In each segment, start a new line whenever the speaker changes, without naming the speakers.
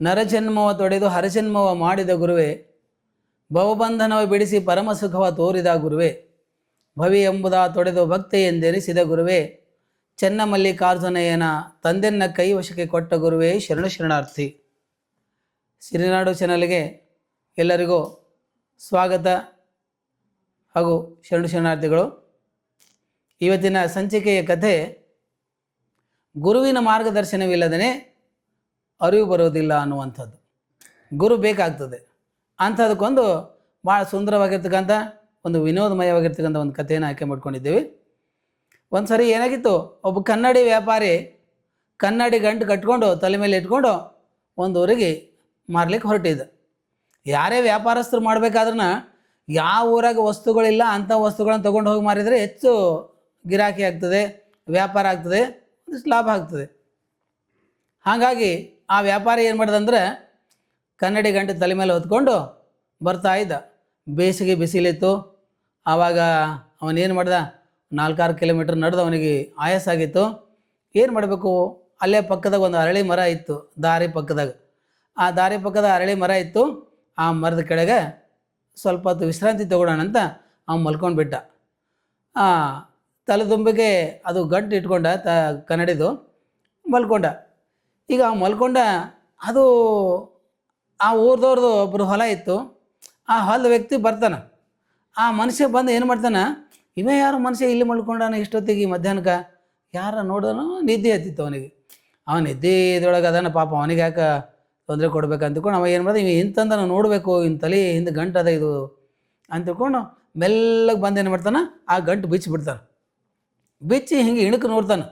ನರಜನ್ಮವ ತೊಡೆದು ಹರಜನ್ಮವ ಮಾಡಿದ ಗುರುವೇ, ಭವಬಂಧನವ ಬಿಡಿಸಿ ಪರಮ ಸುಖವ ತೋರಿದ ಗುರುವೇ, ಭವಿ ಎಂಬುದ ತೊಡೆದು ಭಕ್ತಿ ಎಂದೆನಿಸಿದ ಗುರುವೇ ಚೆನ್ನಮಲ್ಲಿಕಾರ್ಜುನಯ್ಯನ ತಂದೆನ್ನ ಕೈ ವಶಕ್ಕೆ ಕೊಟ್ಟ ಗುರುವೇ ಶರಣ ಶರಣಾರ್ಥಿ. ಸಿರಿನಾಡು ಚಾನಲ್ಗೆ ಎಲ್ಲರಿಗೂ ಸ್ವಾಗತ ಹಾಗೂ ಶರಣ ಶರಣಾರ್ಥಿಗಳು. ಇವತ್ತಿನ ಸಂಚಿಕೆಯ ಕಥೆ, ಗುರುವಿನ ಮಾರ್ಗದರ್ಶನವಿಲ್ಲದೇ ಅರಿವು ಬರೋದಿಲ್ಲ ಅನ್ನುವಂಥದ್ದು. ಗುರು ಬೇಕಾಗ್ತದೆ. ಅಂಥದಕ್ಕೊಂದು ಭಾಳ ಸುಂದರವಾಗಿರ್ತಕ್ಕಂಥ, ಒಂದು ವಿನೋದಮಯವಾಗಿರ್ತಕ್ಕಂಥ ಒಂದು ಕಥೆಯನ್ನು ಆಯ್ಕೆ ಮಾಡ್ಕೊಂಡಿದ್ದೇವೆ. ಒಂದು ಸರಿ ಏನಾಗಿತ್ತು, ಒಬ್ಬ ಕನ್ನಡಿ ವ್ಯಾಪಾರಿ ಕನ್ನಡಿ ಗಂಟು ಕಟ್ಕೊಂಡು, ತಲೆ ಮೇಲೆ ಇಟ್ಕೊಂಡು ಒಂದು ಊರಿಗೆ ಮಾರ್ಲಿಕ್ಕೆ ಹೊರಟಿದ್ದ. ಯಾರೇ ವ್ಯಾಪಾರಸ್ಥರು ಮಾಡಬೇಕಾದ್ರೂ ಯಾವ ಊರಾಗ ವಸ್ತುಗಳಿಲ್ಲ, ಅಂಥ ವಸ್ತುಗಳನ್ನು ತೊಗೊಂಡು ಹೋಗಿ ಮಾರಿದರೆ ಹೆಚ್ಚು ಗಿರಾಕಿ ಆಗ್ತದೆ, ವ್ಯಾಪಾರ ಆಗ್ತದೆ, ಒಂದಿಷ್ಟು ಲಾಭ ಆಗ್ತದೆ. ಹಾಗಾಗಿ ಆ ವ್ಯಾಪಾರಿ ಏನು ಮಾಡಿದಂದ್ರೆ ಕನ್ನಡಿ ಗಂಟೆ ತಲೆ ಮೇಲೆ ಹೊತ್ಕೊಂಡು ಬರ್ತಾ ಇದ್ದ. ಬೇಸಿಗೆ ಬಿಸಿಲಿತ್ತು. ಆವಾಗ ಅವನೇನು ಮಾಡ್ದ? ನಾಲ್ಕಾರು ಕಿಲೋಮೀಟ್ರ್ ನಡೆದು ಅವನಿಗೆ ಆಯಾಸ ಆಗಿತ್ತು. ಏನು ಮಾಡಬೇಕು? ಅಲ್ಲೇ ಪಕ್ಕದಾಗ ಒಂದು ಅರಳಿ ಮರ ಇತ್ತು, ದಾರಿ ಪಕ್ಕದಾಗ. ಆ ದಾರಿ ಪಕ್ಕದ ಅರಳಿ ಮರ ಇತ್ತು. ಆ ಮರದ ಕೆಳಗೆ ಸ್ವಲ್ಪ ಹೊತ್ತು ವಿಶ್ರಾಂತಿ ತಗೊಳ್ಳೋಣ ಅಂತ ಅವ್ನು ಮಲ್ಕೊಂಡು ಬಿಟ್ಟ. ತಲೆದುಂಬಿಗೆ ಅದು ಗಂಟು ಇಟ್ಕೊಂಡ ತ ಕನ್ನಡಿದು ಮಲ್ಕೊಂಡ. ಈಗ ಮಲ್ಕೊಂಡ ಅದು ಆ ಊರ್ದವ್ರದ್ದು ಒಬ್ಬರು ಹೊಲ ಇತ್ತು. ಆ ಹೊಲದ ವ್ಯಕ್ತಿ ಬರ್ತಾನೆ. ಆ ಮನುಷ್ಯ ಬಂದು ಏನು ಮಾಡ್ತಾನೆ, ಇವೇ ಯಾರು ಮನುಷ್ಯ ಇಲ್ಲಿ ಮಲ್ಕೊಂಡಾನ ಇಷ್ಟೊತ್ತಿಗೆ ಮಧ್ಯಾಹ್ನಕ್ಕೆ ಯಾರ ನೋಡೋನು ನಿದ್ದೆ ಹತ್ತಿತ್ತು ಅವನಿಗೆ. ಅವ ನಿದ್ದೆ ಇದ್ರೊಳಗೆ ಅದಾನ ಪಾಪ, ಅವನಿಗೆ ಯಾಕೆ ತೊಂದರೆ ಕೊಡ್ಬೇಕು ಅವ ಏನು ಮಾಡಿದೆ, ಇವ ಇಂತಂದ ನೋಡಬೇಕು ಇನ್ನು ತಲೆ ಹಿಂದೆ ಗಂಟು ಅದ ಇದು ಅಂತ ಮೆಲ್ಲಗೆ ಬಂದು ಏನು ಮಾಡ್ತಾನೆ, ಆ ಗಂಟು ಬಿಚ್ಚಿ ಬಿಡ್ತಾನೆ. ಬಿಚ್ಚಿ ಹಿಂಗೆ ಇಣಕ್ಕೆ ನೋಡ್ತಾನೆ.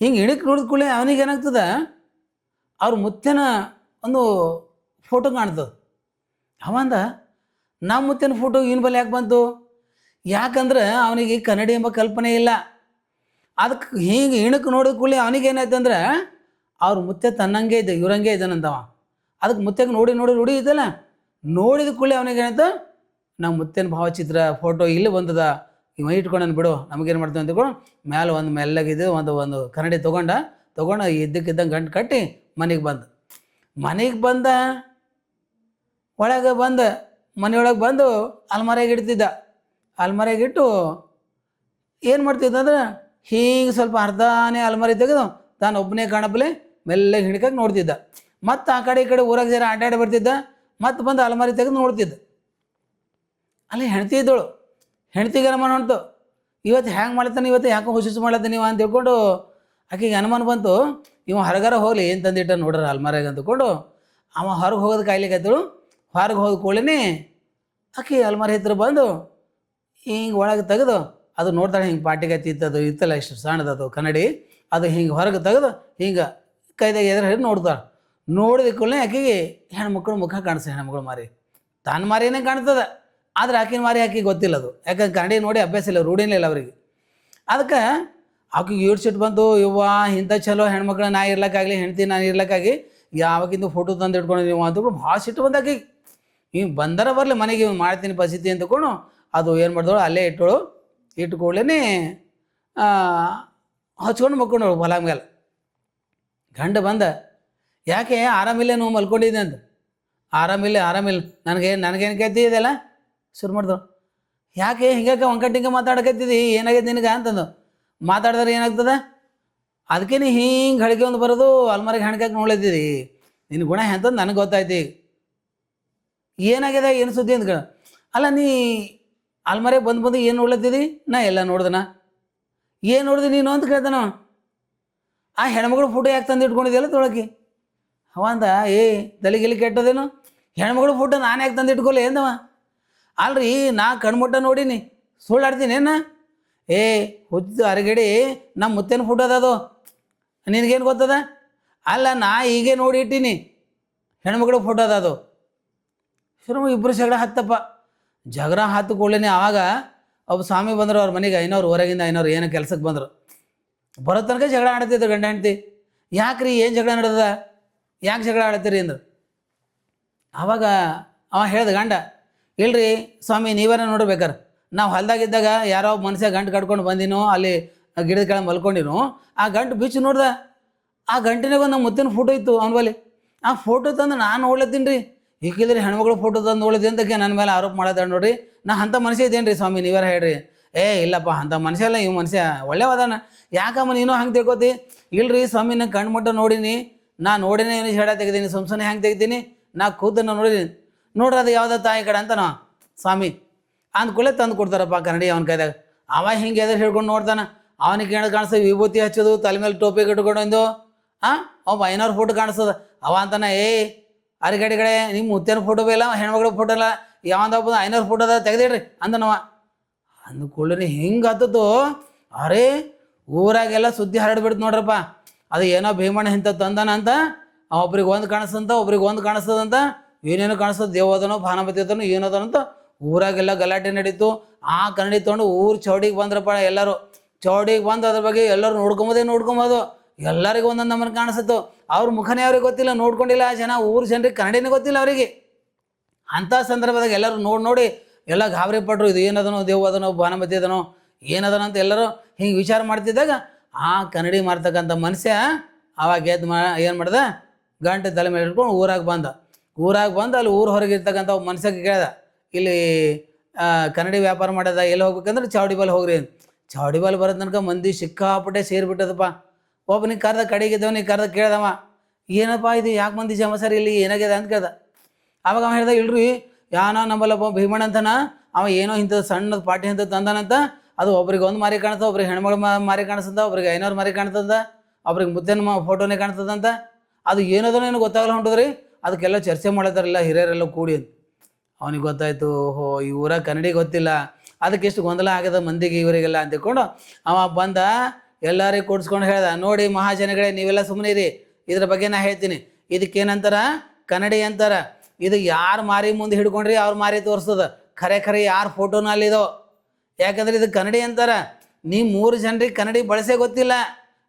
ಹಿಂಗೆ ಇಣಕ್ಕೆ ನೋಡಿದ ಕೂಡಲೇ ಅವನಿಗೆ ಏನಾಗ್ತದೆ ಅವ್ರ ಮುತ್ತಿನ ಒಂದು ಫೋಟೋ ಕಾಣ್ತದೆ. ಅವಂದ ನಮ್ಮ ಮುತ್ತಿನ ಫೋಟೋ ಇನ್ ಬಲ್ಲಿ ಯಾಕೆ ಬಂತು? ಯಾಕಂದ್ರೆ ಅವನಿಗೆ ಕನ್ನಡಿ ಎಂಬ ಕಲ್ಪನೆ ಇಲ್ಲ. ಅದಕ್ಕೆ ಹೀಗೆ ಇಣಕ್ಕೆ ನೋಡಿದ ಕೂಡಲೇ ಅವನಿಗೆ ಏನಾಯ್ತು ಅಂದ್ರೆ, ಅವ್ರ ಮುತ್ತೆ ತನ್ನಂಗೆ ಇದ್ದ, ಇವ್ರಂಗೆ ಇದ್ದಾನಂತವ ಅದಕ್ಕೆ ಮುತ್ತೆಗೆ ನೋಡಿ ನೋಡಿ ನೋಡಿ ಇದ್ದಲ್ಲ, ನೋಡಿದ ಕೂಡಲೇ ಅವನಿಗೆ ಏನಾಯ್ತು? ನಮ್ಮ ಮುತ್ತಿನ ಭಾವಚಿತ್ರ ಫೋಟೋ ಇಲ್ಲಿ ಬಂದದ, ಇವ ಇಟ್ಕೊಂಡನ್ ಬಿಡು, ನಮಗೇನು ಮಾಡ್ತೀವಿ ಕೂಡ ಮೇಲೆ ಒಂದು ಮೆಲ್ಲಗಿದ್ದು, ಒಂದು ಒಂದು ಕನ್ನಡಿ ತೊಗೊಂಡ, ತೊಗೊಂಡು ಇದ್ದಕ್ಕಿದ್ದಂಗೆ ಗಂಟು ಕಟ್ಟಿ ಮನೆಗೆ ಬಂದ. ಮನೆಗೆ ಬಂದ, ಒಳಗೆ ಬಂದ, ಮನೆಯೊಳಗೆ ಬಂದು ಅಲ್ಮಾರಿಯಾಗಿ ಇಡ್ತಿದ್ದ. ಅಲ್ಮಾರಿಯಾಗಿ ಇಟ್ಟು ಏನು ಮಾಡ್ತಿದ್ದ ಅಂದ್ರೆ ಹೀಗೆ ಸ್ವಲ್ಪ ಅರ್ಧನೇ ಅಲ್ಮಾರಿ ತೆಗೆದು ತಾನು ಒಬ್ಬನೇ ಕಾಣಪ್ಲೆ ಮೆಲ್ಲಗೆ ಹಿಡ್ಕಕ್ಕೆ ನೋಡ್ತಿದ್ದ. ಮತ್ತು ಆ ಕಡೆ ಈ ಕಡೆ ಊರಾಗ ಜರ ಅಡ್ಡಾಡಿ ಬರ್ತಿದ್ದ, ಮತ್ತು ಬಂದು ಅಲ್ಮಾರಿ ತೆಗೆದು ನೋಡ್ತಿದ್ದ. ಅಲ್ಲಿ ಹೆಣ್ತಿ ಇದ್ದಳು. ಹೆಣ್ತಿಗೆ ಹೊಂಟು ಇವತ್ತು ಹ್ಯಾಂಗೆ ಮಾಡ್ತಾನೆ ಇವತ್ತು ಯಾಕೆ ಹುಸಿಸು ಮಾಡ್ಲತ್ತಾನೆ ನೀವು ಅಂತ ತಿಳ್ಕೊಂಡು ಆಕೆಗೆ ಅನುಮಾನ ಬಂತು, ಇವ ಹೊರಗಾರ ಹೋಗಲಿ, ಏನು ತಂದಿಟ್ಟ ನೋಡ್ರ ಅಲ್ಮಾರಿಯಾಗ? ಅಂದುಕೊಂಡು, ಅವ ಹೊರಗೆ ಹೋಗೋದು ಕಾಯ್ಲಿಕ್ಕೆ ಹೊರಗೆ ಹೋದ ಕೂಡಲೇ ಆಕೆ ಅಲ್ಮಾರಿ ಹತ್ರ ಬಂದು ಹಿಂಗೆ ಒಳಗೆ ತೆಗೆದು, ಅದು ನೋಡ್ತಾಳೆ ಹಿಂಗೆ ಪಾಟಿಗೆ ಇತ್ತದು ಇತ್ತಲ್ಲ ಇಷ್ಟು ಸಣ್ಣದದು ಕನ್ನಡಿ, ಅದು ಹಿಂಗೆ ಹೊರಗೆ ತೆಗೆದು ಹಿಂಗೆ ಕೈದಾಗ ಎದುರು ಹಿಡಿದು ನೋಡ್ತಾಳೆ. ನೋಡಿದ ಕೂಡಲೇ ಆಕೆಗೆ ಹೆಣ್ಮಕ್ಳು ಮುಖ ಕಾಣಿಸ್ತದೆ ಹೆಣ್ಮಕ್ಳು ಮಾರಿ. ತಾನು ಮಾರಿನೇ ಕಾಣ್ತದೆ, ಆದ್ರೆ ಆಕಿನ ಮಾರಿ ಆಕೆ ಗೊತ್ತಿಲ್ಲ ಅದು. ಯಾಕಂದ್ರೆ ಕನ್ನಡಿ ನೋಡಿ ಅಭ್ಯಾಸ ಇಲ್ಲ, ರೂಢಿನೇ ಇಲ್ಲ ಅವರಿಗೆ. ಅದಕ್ಕೆ ಆಕಿಗೆ ಏಟ್ ಸಿಟ್ಟು ಬಂತು ಇವ್ವ ಇಂಥ ಚಲೋ ಹೆಣ್ಮಕ್ಳು ನಾ ಇರ್ಲಕ್ಕಾಗಲಿ, ಹೆಂಡ್ತಿ ನಾನು ಇರ್ಲಕ್ಕಾಗಿ ಯಾವಾಗಿಂದು ಫೋಟೋ ತಂದು ಇಟ್ಕೊಂಡು ಅಂತ ಅಂದ್ಕೊಂಡು ಭಾಳ ಸಿಟ್ಟು ಬಂದಾಕಿ ಹಿಂಗೆ ಬಂದರ ಬರಲಿ ಮನೆಗೆ, ಇವ್ನು ಮಾಡ್ತೀನಿ ಪರಿಸ್ಥಿತಿ ಅಂತಕೊಂಡು ಅದು ಏನು ಮಾಡಿದಳು, ಅಲ್ಲೇ ಇಟ್ಟಳು. ಇಟ್ಕೊಳ್ಳೇ ಹಚ್ಕೊಂಡು ಮಕ್ಕೊಂಡಳು ಹೊಲ ಮೇಲೆ ಗಂಡ ಬಂದ, ಯಾಕೆ, ಆರಾಮಿಲ್ಲ ನೀವು ಮಲ್ಕೊಂಡಿದ್ದೆ ಅಂತ ಆರಾಮಿಲ್ಲ ಆರಾಮಿಲ್ಲ ನನಗೆ, ನನಗೇನು ಕೇಳ್ತಿ ಇದೆಲ್ಲ? ಶುರು ಮಾಡಿದ್ರು ಯಾಕೆ ಹಿಂಗಾಕ ಒಂಕಟ್ಟಿಂಗೆ ಮಾತಾಡಕತ್ತಿದ್ದಿ ಏನಾಗೈತೆ ನಿನಗೆ? ಅಂತಂದು. ಮಾತಾಡಿದ್ರೆ ಏನಾಗ್ತದೆ? ಅದಕ್ಕೆ ನೀ ಹಿಂಗೆ ಹಳಿಗೆ ಒಂದು ಬರೋದು ಅಲ್ಮಾರಿಗೆ ಹಣ್ಕಾಕ್ ನೋಡ್ಲತ್ತೀರಿ ನಿನ್ನ ಗುಣ ಎಂತಂದು ನನಗೆ ಗೊತ್ತಾಯ್ತು. ಏನಾಗಿದೆ ಏನು ಸುದ್ದಿ ಅಂತ ಅಲ್ಲ, ನೀ ಅಲ್ಮಾರಿಗೆ ಬಂದು ಬಂದು ಏನು ನೋಡ್ಲತ್ತಿದ್ದಿ ನಾ ಎಲ್ಲ ನೋಡ್ದನ. ಏನು ನೋಡ್ದೆ ನೀನು ಅಂತ ಕೇಳ್ತಾನ ಆ ಹೆಣ್ಮಗಳು ಫೋಟೋ ಯಾಕೆ ತಂದು ಇಟ್ಕೊಂಡಿದ್ಯಲ್ಲ ತೊಳಕಿ? ಅವ ಅಂತ ಏ, ತಲೆಗಿಲಿ ಕೆಟ್ಟದೇನು? ಹೆಣ್ಮಗಳು ಫೋಟೋ ನಾನು ಯಾಕೆ ತಂದು ಇಟ್ಕೊಲ್ಲ ಏನವ ಅಲ್ರಿ, ನಾ ಕಣ್ಮುಟ್ಟ ನೋಡೀನಿ. ಸುಳ್ಳಾಡ್ತೀನಿ ಏನ? ಏ ಹುದ್ದು ಅರಗಡಿ ನಮ್ಮ ಮುತ್ತೇನ ಅದ ಅದು? ನಿನಗೇನು ಗೊತ್ತದ? ಅಲ್ಲ, ನಾ ಹೀಗೆ ನೋಡಿ ಇಟ್ಟೀನಿ. ಹೆಣ್ಮಗಳು ಅದ ಅದು. ಶುರು ಇಬ್ಬರು ಜಗಳ ಹತ್ತಪ್ಪ ಜಗಳ ಹತ್ತು ಕೂಡಲೇ ಆವಾಗ ಒಬ್ಬ ಸ್ವಾಮಿ ಬಂದರು ಅವ್ರ ಮನೆಗೆ, ಐನೋರು ಹೊರಗಿಂದ ಐನೋರು ಏನೋ ಕೆಲಸಕ್ಕೆ ಬಂದರು. ಬರೋ ತನಕ ಜಗಳ ಆಡ್ತಿದ್ರು ಗಂಡ ಹೆಂಡ್ತಿ. ಯಾಕ್ರಿ, ಏನು ಜಗಳ ನಡೆದ ಯಾಕೆ ಜಗಳ ಆಡ್ತೀರಿ ಅಂದ್ರು. ಆವಾಗ ಅವ ಹೇಳ್ದ, ಗಂಡ, ಇಲ್ರಿ, ಸ್ವಾಮಿ ನೀವೇನ ನೋಡ್ಬೇಕಾರೆ? ನಾವು ಹೊಲ್ದಾಗಿದ್ದಾಗ ಯಾರೋ ಮನುಷ್ಯ ಗಂಟು ಕಟ್ಕೊಂಡು ಬಂದಿನೋ, ಅಲ್ಲಿ ಗಿಡದ ಕೆಳಗೆ ಮಲ್ಕೊಂಡಿನೋ, ಆ ಗಂಟು ಬಿಚ್ಚು ನೋಡ್ದೆ. ಆ ಗಂಟಿನಾಗ ಒಂದು ನಮ್ಮ ಮುತ್ತಿನ ಫೋಟೋ ಇತ್ತು ಅವನ ಬಳಿ. ಆ ಫೋಟೋ ತಂದು ನಾನು ನೋಡ್ಲತ್ತೀನಿ ರೀ. ಈಗಿದ್ರೆ ಹೆಣ್ಮಗಳು ಫೋಟೋ ತಂದು ನೋಡಿದ್ವಿ ಅಂತ ನನ್ನ ಮೇಲೆ ಆರೋಪ ಮಾಡೋದ ನೋಡ್ರಿ. ನಾ ಅಂಥ ಮನುಷ್ಯ ಇದ್ದೇನೆ ರೀ ಸ್ವಾಮಿ, ನೀವು ಹೇಳ್ರಿ. ಏ, ಇಲ್ಲಪ್ಪ, ಅಂಥ ಮನುಷ್ಯ ಅಲ್ಲ ಇವ್ ಮನುಷ್ಯ ಒಳ್ಳೆವದಾನ. ಯಾಕಮ್ಮ, ನೀನು ಹಂಗೆ ತಿಳ್ಕೊತಿ? ಇಲ್ರಿ ಸ್ವಾಮಿ ನಾ ಕಣ್ಮಟ್ಟ ನೋಡೀನಿ. ನಾ ನೋಡಿನೇ ಏನು ಹೇಳ ತೆಗ್ದೀನಿ ಸುಮ್ಸನೆ ಹೆಂಗೆ ತೆಗಿತೀನಿ ನಾ ಖುದ್ದನ್ನು ನೋಡಿದೀನಿ. ನೋಡ್ರಿ ಅದು ಯಾವುದೋ ತಾಯಿ ಕಡೆ ಅಂತ ನಾ ಸ್ವಾಮಿ ಅಂದ್ಕೂಳೆ ತಂದು ಕೊಡ್ತಾರಪ್ಪ ಕನ್ನಡಿ ಅವನ ಕೈದಾಗ. ಅವ ಹಿಂಗೆ ಎದ್ರು ಹಿಡ್ಕೊಂಡು ನೋಡ್ತಾನೆ. ಅವನಿಗೆ ಏನು ಕಾಣಿಸ್ತದೆ ವಿಭೂತಿ ಹಚ್ಚೋದು, ತಲೆ ಮೇಲೆ ಟೋಪಿ ಕಟ್ಕೊಂಡು ಹಾಂ ಒಬ್ಬ ಐನೂರು ಫೋಟೋ ಕಾಣಿಸ್ತದ ಅವ ಅಂತಾನ, ಏ ಕಡೆ ನಿಮ್ಮ ಮುತ್ತೇನ ಫೋಟೋ ಇಲ್ಲ, ಹೆಣ್ಮಗಳ ಫೋಟೋ ಇಲ್ಲ ಯಾವಂದಪ್ಪ ಐನೂರು ಫೋಟೋ ಅದ, ತೆಗ್ದಿಡ್ರಿ, ಅಂದನವ. ಅಂದ್ಕೊಳ್ಳಿ ಹಿಂಗೆ ಹತ್ತದು ಅರೇ, ಊರಾಗೆಲ್ಲ ಸುದ್ದಿ ಹರಡ್ಬಿಡ್ತು ನೋಡ್ರಪ್ಪ. ಅದು ಏನೋ ಭೀಮಣ್ಣ ಇಂಥ ತಂದನ ಅಂತ ಒಬ್ರಿಗೆ ಒಂದು ಕಾಣಿಸ್ತಂತ ಒಬ್ರಿಗೆ ಒಂದು ಕಾಣಿಸ್ತದಂತ ಏನೇನು ಕಾಣಿಸ್ತದ ದೇವದನೋ ಭಾನುಮತಿ ಅದನೋ ಏನದನಂತ ಊರಾಗೆಲ್ಲ ಗಲಾಟೆ ನಡೀತು. ಆ ಕನ್ನಡಿ ತೊಗೊಂಡು ಊರು ಚೌಡಿಗೆ ಬಂದ್ರಪ್ಪ ಎಲ್ಲರೂ. ಚೌಡಿಗೆ ಬಂದು ಅದ್ರ ಬಗ್ಗೆ ಎಲ್ಲರೂ ನೋಡ್ಕೊಂಬೋದೇ ನೋಡ್ಕೊಂಬೋದು. ಎಲ್ಲರಿಗೂ ಒಂದೊಂದು ನಮ್ಮನ್ನು ಕಾಣಿಸ್ತು ಅವ್ರ ಮುಖನೇ ಅವ್ರಿಗೆ ಗೊತ್ತಿಲ್ಲ. ನೋಡ್ಕೊಂಡಿಲ್ಲ. ಜನ ಊರು ಜನರಿಗೆ ಕನ್ನಡಿನೇ ಗೊತ್ತಿಲ್ಲ ಅವರಿಗೆ. ಅಂಥ ಸಂದರ್ಭದಾಗ ಎಲ್ಲರೂ ನೋಡಿ ನೋಡಿ ಎಲ್ಲ ಗಾಬರಿ ಪಟ್ರು. ಇದು ಏನದನೋ ದೇವ್ ಅದನೋ ಭಾನುಮತಿ ಅದನೋ ಏನದನೋ ಅಂತ ಎಲ್ಲರೂ ಹಿಂಗೆ ವಿಚಾರ ಮಾಡ್ತಿದ್ದಾಗ ಆ ಕನ್ನಡಿ ಮಾರ್ತಕ್ಕಂಥ ಮನುಷ್ಯ ಅವಾಗ ಎದ್ದು ಮಾ ಏನು ಮಾಡ್ದೆ? ಗಂಟೆ ತಲೆ ಮೇಲೆ ಇಟ್ಕೊಂಡು ಊರಾಗ ಬಂದ. ಊರಾಗ ಬಂದು ಅಲ್ಲಿ ಊರು ಹೊರಗೆ ಇರ್ತಕ್ಕಂಥ ಒಬ್ಬ ಕೇಳ್ದ. ಇಲ್ಲಿ ಕನ್ನಡಿ ವ್ಯಾಪಾರ ಮಾಡೋದ ಎಲ್ಲಿ ಹೋಗ್ಬೇಕಂದ್ರೆ ಚಾವಡಿ ಬಲ್ ಹೋಗ್ರಿ. ಅಂತ. ಚಾವಡಿ ಬಲ್ ಬರೋದ್ ತನಕ ಮಂದಿ ಸಿಕ್ಕಾಪಟ್ಟೆ ಸೇರಿಬಿಟ್ಟದಪ್ಪ. ಒಬ್ಬನಿಗೆ ಕರ್ದ ಕಡೆಗಿದ್ದವನಿಗೆ ಕರೆದ ಕೇಳ್ದವ. ಏನಪ್ಪ ಇದು, ಯಾಕೆ ಮಂದಿ ಜಮ ಸರ್ ಇಲ್ಲಿ, ಏನಾಗ್ಯದ ಅಂತ ಕೇಳ್ದ. ಅವಾಗ ಅವ ಹೇಳ್ದ, ಇಲ್ರಿ, ಯಾನೋ ನಂಬಲ್ಲಪ್ಪ ಭೀಮಣ್ಣ ಅಂತನ, ಅವ ಏನೋ ಇಂಥದ್ದು ಸಣ್ಣದ ಪಾಟಿ ಅಂತ ತಂದನಂತ, ಅದು ಒಬ್ರಿಗೆ ಒಂದು ಮಾರಿ ಕಾಣಿಸ್ತದ ಒಬ್ರಿಗೆ ಹೆಣ್ಮಗಳು ಮಾರಿ ಕಾಣಿಸ್ತದ ಒಬ್ರಿಗೆ ಐನೂರು ಮಾರಿ ಕಾಣ್ತದ ಒಬ್ರಿಗೆ ಮುದ್ದೆನ ಫೋಟೋನೇ ಕಾಣ್ತದಂತ ಅದು ಏನದನೋ ಏನೋ ಗೊತ್ತಾಗಲ್ಲ ಹೊಂಟದ್ರಿ. ಅದಕ್ಕೆಲ್ಲ ಚರ್ಚೆ ಮಾಡತ್ತಾರಲ್ಲ ಹಿರಿಯರೆಲ್ಲ ಕೂಡಿ ಅವನಿಗೆ ಗೊತ್ತಾಯ್ತು, ಓಹೋ, ಈ ಊರ ಕನ್ನಡಿ ಗೊತ್ತಿಲ್ಲ. ಅದಕ್ಕೆ ಎಷ್ಟು ಗೊಂದಲ ಆಗದ ಮಂದಿಗೆ ಇವರಿಗೆಲ್ಲ ಅಂತ ತಿಳ್ಕೊಂಡು ಅವ ಬಂದ, ಎಲ್ಲರಿಗೆ ಕೂಡಿಸ್ಕೊಂಡು ಹೇಳ್ದ, ನೋಡಿ ಮಹಾಜನಗಳೇ, ನೀವೆಲ್ಲ ಸುಮ್ಮನೆ ಇರಿ. ಇದ್ರ ಬಗ್ಗೆ ನಾ ಹೇಳ್ತೀನಿ. ಇದಕ್ಕೇನಂತಾರ? ಕನ್ನಡಿ ಅಂತಾರ. ಇದು ಯಾರು ಮಾರಿ ಮುಂದೆ ಹಿಡ್ಕೊಂಡ್ರಿ ಅವ್ರು ಮಾರಿ ತೋರಿಸ್ತದ ಖರೆ ಖರೆ ಯಾರ ಫೋಟೋನ ಅಲ್ಲಿದೋ ಯಾಕಂದ್ರೆ ಇದು ಕನ್ನಡಿ ಅಂತಾರ. ನೀವು ಮೂರು ಜನರಿಗೆ ಕನ್ನಡಿ ಬಳಸೇ ಗೊತ್ತಿಲ್ಲ.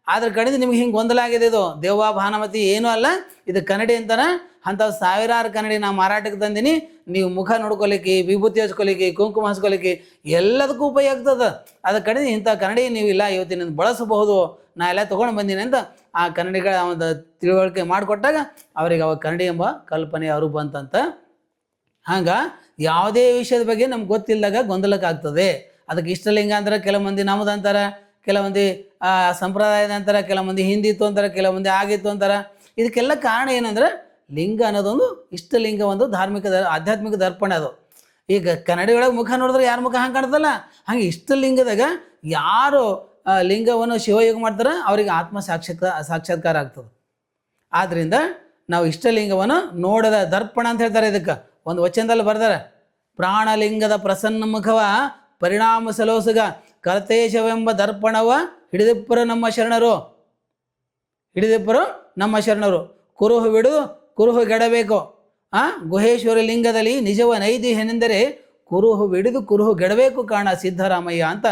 ಅದ್ರ ಕಡೆದು ನಿಮ್ಗೆ ಹಿಂಗೆ ಗೊಂದಲ ಆಗಿದೆ ಇದು. ದೇವ ಭಾನುಮತಿ ಏನೂ ಅಲ್ಲ. ಇದು ಕನ್ನಡಿ ಅಂತಾನೆ. ಅಂಥ ಸಾವಿರಾರು ಕನ್ನಡಿ ನಾ ಮಾರಾಟಕ್ಕೆ ತಂದೀನಿ. ನೀವು ಮುಖ ನೋಡ್ಕೊಲಿಕ್ಕೆ, ವಿಭೂತಿ ಹಚ್ಕೊಲಿಕ್ಕೆ, ಕುಂಕುಮ ಹಚ್ಕೊಲಿಕ್ಕೆ ಎಲ್ಲದಕ್ಕೂ ಉಪಯೋಗ ಆಗ್ತದೆ. ಅದ್ರ ಕಡೆ ಇಂಥ ಕನ್ನಡಿ ನೀವು ಇಲ್ಲ ಇವತ್ತಿನ ಬಳಸಬಹುದು. ನಾ ಎಲ್ಲ ತೊಗೊಂಡು ಬಂದೀನಿ ಅಂತ ಆ ಕನ್ನಡಿಗಳ ಒಂದು ತಿಳುವಳಿಕೆ ಮಾಡಿಕೊಟ್ಟಾಗ ಅವರಿಗೆ ಅವಾಗ ಕನ್ನಡಿ ಎಂಬ ಕಲ್ಪನೆ ಅವರು ಬಂತಂತ ಹಂಗೆ ಯಾವುದೇ ವಿಷಯದ ಬಗ್ಗೆ ನಮ್ಗೆ ಗೊತ್ತಿಲ್ಲದಾಗ ಗೊಂದಲಕ್ಕಾಗ್ತದೆ ಅದಕ್ಕೆ ಇಷ್ಟಲಿಂಗ ಅಂದ್ರೆ ಕೆಲವು ಮಂದಿ ನಮ್ಮದು ಅಂತಾರೆ. ಕೆಲವು ಮಂದಿ ಆ, ಸಂಪ್ರದಾಯದ ಅಂತಾರೆ ಕೆಲವೊಂದು ಹಿಂದಿತ್ತು ಅಂತಾರೆ ಕೆಲವೊಂದು ಆಗಿತ್ತು ಅಂತಾರೆ. ಇದಕ್ಕೆಲ್ಲ ಕಾರಣ ಏನಂದ್ರೆ ಲಿಂಗ ಅನ್ನೋದೊಂದು ಇಷ್ಟಲಿಂಗ ಒಂದು ಧಾರ್ಮಿಕ ಆಧ್ಯಾತ್ಮಿಕ ದರ್ಪಣ ಅದು. ಈಗ ಕನ್ನಡಿ ಒಳಗೆ ಮುಖ ನೋಡಿದ್ರೆ ಯಾರ ಮುಖ ಹಂಗೆ ಕಾಣ್ತಲ್ಲ ಹಂಗೆ ಇಷ್ಟಲಿಂಗದಾಗ ಯಾರು ಲಿಂಗವನ್ನು ಶಿವಯೋಗ ಮಾಡ್ತಾರೆ ಅವರಿಗೆ ಆತ್ಮ ಸಾಕ್ಷಾತ್ ಸಾಕ್ಷಾತ್ಕಾರ ಆಗ್ತದೆ. ಆದ್ದರಿಂದ ನಾವು ಇಷ್ಟಲಿಂಗವನ್ನು ನೋಡದ ದರ್ಪಣ ಅಂತ ಹೇಳ್ತಾರೆ ಇದಕ್ಕೆ. ಒಂದು ವಚನದಲ್ಲಿ ಬರ್ತಾರೆ ಪ್ರಾಣಲಿಂಗದ ಪ್ರಸನ್ನ ಮುಖವ ಪರಿಣಾಮ ಸಲೋಸುಗ. ಕರ್ತೇಶವೆಂಬ ದರ್ಪಣವ ಹಿಡಿದಿಪ್ಪರು ನಮ್ಮ ಶರಣರು. ಹಿಡಿದಿಪ್ಪರು ನಮ್ಮ ಶರಣರು. ಕುರುಹು ಬಿಡು, ಕುರುಹು ಗೆಡಬೇಕು. ಆ, ಗುಹೇಶ್ವರ ಲಿಂಗದಲ್ಲಿ ನಿಜವ ನೈದಿಹೆನೆಂದರೆ ಕುರುಹು ಬಿಡಿದು ಕುರುಹು ಗೆಡಬೇಕು ಕಾಣ ಸಿದ್ದರಾಮಯ್ಯ ಅಂತ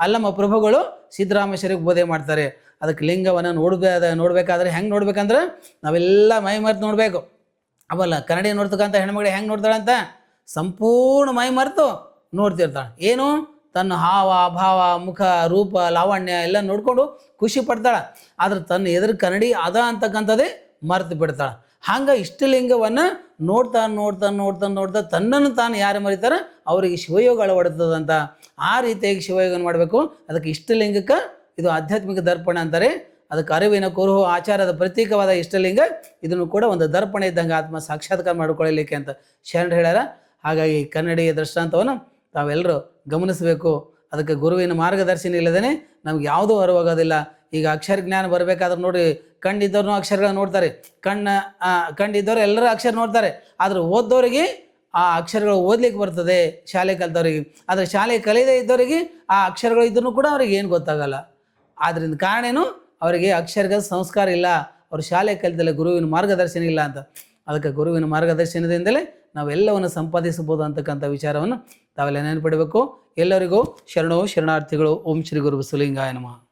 ಅಲ್ಲಮ್ಮ ಪ್ರಭುಗಳು ಸಿದ್ದರಾಮೇಶ್ವರಿಗೆ ಬೋಧೆ ಮಾಡ್ತಾರೆ. ಅದಕ್ಕೆ ಲಿಂಗವನ್ನು ನೋಡಬೇಕಾದ ನೋಡಬೇಕಾದ್ರೆ ಹೆಂಗೆ ನೋಡ್ಬೇಕಂದ್ರೆ ನಾವೆಲ್ಲ ಮೈ ಮರೆತು ನೋಡಬೇಕು. ಅವಲ್ಲ ಕನ್ನಡಿ ನೋಡ್ತಕ್ಕಂಥ ಹೆಣ್ಮಗಳು ಹೆಂಗೆ ನೋಡ್ತಾಳಂತ? ಸಂಪೂರ್ಣ ಮೈ ಮರೆತು ನೋಡ್ತಿರ್ತಾಳೆ. ಏನು? ತನ್ನ ಹಾವ, ಭಾವ, ಮುಖ, ರೂಪ, ಲಾವಣ್ಯ ಎಲ್ಲ ನೋಡಿಕೊಂಡು ಖುಷಿ ಪಡ್ತಾಳೆ. ಆದ್ರೆ ತನ್ನ ಎದುರು ಕನ್ನಡಿ ಅದ ಅಂತಕ್ಕಂಥದ್ದೇ ಮರೆತು ಬಿಡ್ತಾಳೆ. ಹಂಗೆ ಇಷ್ಟಲಿಂಗವನ್ನು ನೋಡ್ತಾ ನೋಡ್ತಾ ನೋಡ್ತಾ ನೋಡ್ತಾ ತನ್ನನ್ನು ತಾನು ಯಾರು ಮರಿತಾರೆ? ಅವರಿಗೆ ಶಿವಯೋಗ ಅಳವಡ್ತದಂತ ಆ ರೀತಿಯಾಗಿ ಶಿವಯೋಗ ಮಾಡಬೇಕು. ಅದಕ್ಕೆ ಇಷ್ಟಲಿಂಗಕ್ಕೆ ಇದು ಆಧ್ಯಾತ್ಮಿಕ ದರ್ಪಣ ಅಂತಾರೆ. ಅದಕ್ಕೆ ಅರಿವಿನ ಕುರುಹು, ಆಚಾರದ ಪ್ರತೀಕವಾದ ಇಷ್ಟಲಿಂಗ ಇದನ್ನು ಕೂಡ ಒಂದು ದರ್ಪಣ ಇದ್ದಂಗೆ ಆತ್ಮ ಸಾಕ್ಷಾತ್ಕಾರ ಮಾಡಿಕೊಳ್ಳಲಿಕ್ಕೆ ಅಂತ ಶರಣರು ಹೇಳ್ಯಾರ. ಹಾಗಾಗಿ ಕನ್ನಡಿಯ ದೃಷ್ಟಾಂತವನ್ನು ತಾವೆಲ್ಲರೂ ಗಮನಿಸಬೇಕು. ಅದಕ್ಕೆ ಗುರುವಿನ ಮಾರ್ಗದರ್ಶನ ಇಲ್ಲದೇ ನಮ್ಗೆ ಯಾವುದೂ ಅರಿವಾಗೋದಿಲ್ಲ. ಈಗ ಅಕ್ಷರ ಜ್ಞಾನ ಬರಬೇಕಾದ್ರೆ ನೋಡಿ ಕಣ್ಣಿದ್ದವ್ರು ಅಕ್ಷರಗಳನ್ನ ನೋಡ್ತಾರೆ. ಕಣ್ಣ ಆ, ಕಣ್ಣಿದ್ದವ್ರು ಎಲ್ಲರೂ ಅಕ್ಷರ ನೋಡ್ತಾರೆ. ಆದ್ರೆ ಓದ್ದವರಿಗೆ ಆ ಅಕ್ಷರಗಳು ಓದ್ಲಿಕ್ಕೆ ಬರ್ತದೆ ಶಾಲೆ ಕಲಿತವ್ರಿಗೆ. ಆದರೆ ಶಾಲೆ ಕಲಿಯದೇ ಇದ್ದವರಿಗೆ ಆ ಅಕ್ಷರಗಳು ಇದ್ರೂ ಕೂಡ ಅವ್ರಿಗೆ ಏನು ಗೊತ್ತಾಗಲ್ಲ. ಆದ್ದರಿಂದ ಕಾರಣ ಏನು? ಅವರಿಗೆ ಅಕ್ಷರಗಳ ಸಂಸ್ಕಾರ ಇಲ್ಲ. ಅವ್ರು ಶಾಲೆ ಕಲಿತಲ್ಲ ಗುರುವಿನ ಮಾರ್ಗದರ್ಶನ ಇಲ್ಲ ಅಂತ. ಅದಕ್ಕೆ ಗುರುವಿನ ಮಾರ್ಗದರ್ಶನದಿಂದಲೇ ನಾವೆಲ್ಲವನ್ನು ಸಂಪಾದಿಸಬಹುದು ಅಂತಕ್ಕಂಥ ವಿಚಾರವನ್ನು ತಾವೆಲ್ಲ ನೆನಪಿಡಬೇಕು. ಎಲ್ಲರಿಗೂ ಶರಣೋ ಶರಣಾರ್ಥಿಗಳು. ಓಂ ಶ್ರೀ ಗುರು ಬಸಲಿಂಗಾಯ ನಮಃ.